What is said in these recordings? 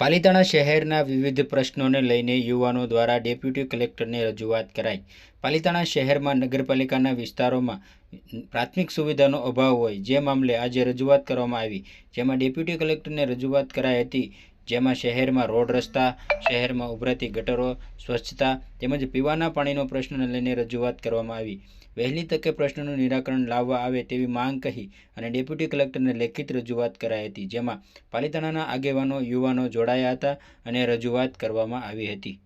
પાલિતાણા શહેરના વિવિધ પ્રશ્નોને લઈને યુવાનો દ્વારા ડેપ્યુટી કલેક્ટરને રજૂઆત કરાઈ. પાલિતાણા શહેરમાં નગરપાલિકાના વિસ્તારોમાં પ્રાથમિક સુવિધાનો અભાવ હોય, જે મામલે આજે રજૂઆત કરવામાં આવી, જેમાં ડેપ્યુટી કલેક્ટરને રજૂઆત કરાઈ હતી. જેમાં શહેરમાં રોડ રસ્તા, શહેરમાં ઉભરાતી ગટરો, સ્વચ્છતા તેમજ પીવાના પાણીનો પ્રશ્નને લઈને રજૂઆત કરવામાં આવી. વહેલી તકે પ્રશ્નનું નિરાકરણ લાવવા આવે તેવી માંગ કહી અને ડેપ્યુટી કલેક્ટરને લેખિત રજૂઆત કરાઈ હતી, જેમાં પાલિતાણાના આગેવાનો, યુવાનો જોડાયા હતા અને રજૂઆત કરવામાં આવી હતી.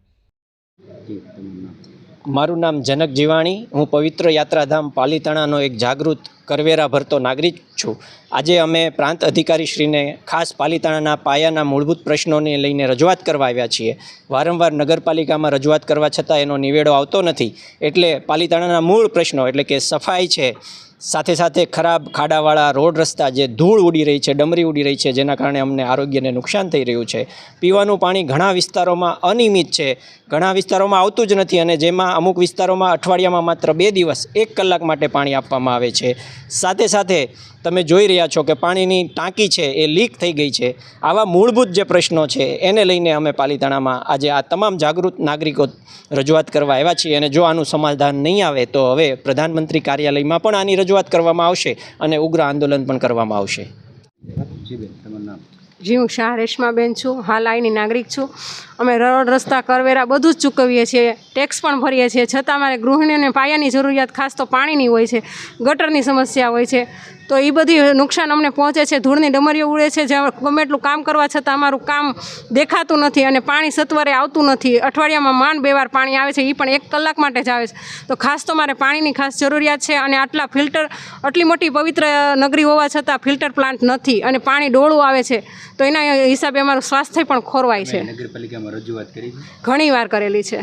મારું નામ જનક જીવાણી. હું પવિત્ર યાત્રાધામ પાલીતાણાનો એક જાગૃત કરવેરા ભરતો નાગરિક છું. આજે અમે પ્રાંત અધિકારીશ્રીને, ખાસ પાલીતાણાના પાયાના મૂળભૂત પ્રશ્નોને લઈને રજૂઆત કરવા આવ્યા છીએ. વારંવાર નગરપાલિકામાં રજૂઆત કરવા છતાં એનો નિવેડો આવતો નથી. એટલે પાલીતાણાના મૂળ પ્રશ્નો, એટલે કે સફાઈ છે, સાથે સાથે ખરાબ ખાડાવાળા રોડ રસ્તા જે ધૂળ ઉડી રહી છે, ડમરી ઉડી રહી છે, જેના કારણે અમને આરોગ્યને નુકસાન થઈ રહ્યું છે. પીવાનું પાણી ઘણા વિસ્તારોમાં અનિયમિત છે. ઘણા વિસ્તારોમાં આવતું જ નથી અને જેમાં અમુક વિસ્તારોમાં અઠવાડિયામાં માત્ર બે દિવસ, એક કલાક માટે પાણી આપવામાં આવે છે. સાથે સાથે તમે જોઈ રહ્યા છો કે પાણીની ટાંકી છે એ લીક થઈ ગઈ છે. આવા મૂળભૂત જે પ્રશ્નો છે એને લઈને અમે પાલિતાણામાં આજે આ તમામ જાગૃત નાગરિકો રજૂઆત કરવા આવ્યા છીએ અને જો આનું સમાધાન નહીં આવે તો હવે પ્રધાનમંત્રી કાર્યાલયમાં પણ આની રજૂઆત કરવામાં આવશે અને ઉગ્ર આંદોલન પણ કરવામાં આવશે. જી હું શાહ રેશમાબેન છું હાલ આઈની નાગરિક છું. અમે રોડ, રસ્તા, કરવેરા બધું જ ચૂકવીએ છીએ. ટેક્સ પણ ભરીએ છીએ. છતાં અમારે ગૃહિણીઓને પાયાની જરૂરિયાત ખાસ તો પાણીની હોય છે, ગટરની સમસ્યા હોય છે. તો એ બધી નુકસાન અમને પહોંચે છે. ધૂળની ડમરીઓ ઉડે છે. જે ગમે એટલું કામ કરવા છતાં અમારું કામ દેખાતું નથી અને પાણી સત્વરે આવતું નથી. અઠવાડિયામાં માંડ બે વાર પાણી આવે છે. એ પણ એક કલાક માટે જ આવે છે. તો ખાસ તો મારે પાણીની ખાસ જરૂરિયાત છે અને આટલા ફિલ્ટર આટલી મોટી પવિત્ર નગરી હોવા છતાં ફિલ્ટર પ્લાન્ટ નથી અને પાણી ડોળું આવે છે. તો એના હિસાબે અમારું સ્વાસ્થ્ય પણ ખોરવાય છે. નગરપાલિકામાં રજૂઆત કરી ઘણી વાર કરેલી છે.